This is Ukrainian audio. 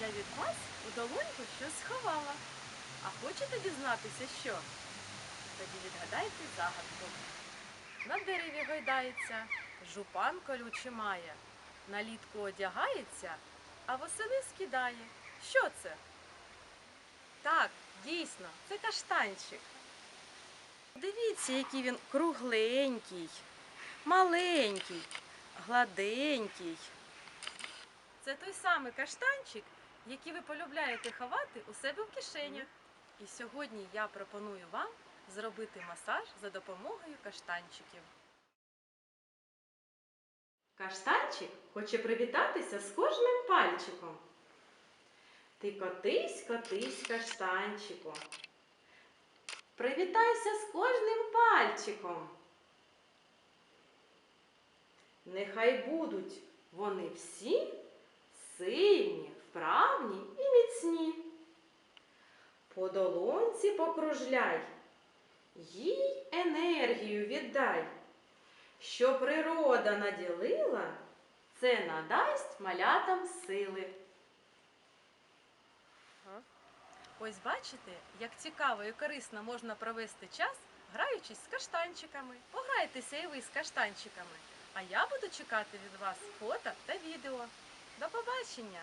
я від вас у долоньку щось сховала. А хочете дізнатися, що? Тоді відгадайте загадку. На дереві гойдається, жупан колючий має, налітку одягається, а восени скидає. Що це? Так, дійсно, це каштанчик. Дивіться, який він кругленький, маленький, гладенький. Це той самий каштанчик, який ви полюбляєте ховати у себе в кишенях. І сьогодні я пропоную вам зробити масаж за допомогою каштанчиків. Каштанчик хоче привітатися з кожним пальчиком. Ти котись, котись, каштанчику. Привітайся з кожним пальчиком. Нехай будуть вони всі сильні, вправні і міцні. По долонці покружляй, їй енергію віддай. Що природа наділила, це надасть малятам сили. Ось бачите, як цікаво і корисно можна провести час, граючись з каштанчиками. Пограйтеся і ви з каштанчиками. А я буду чекати від вас фото та відео. До побачення!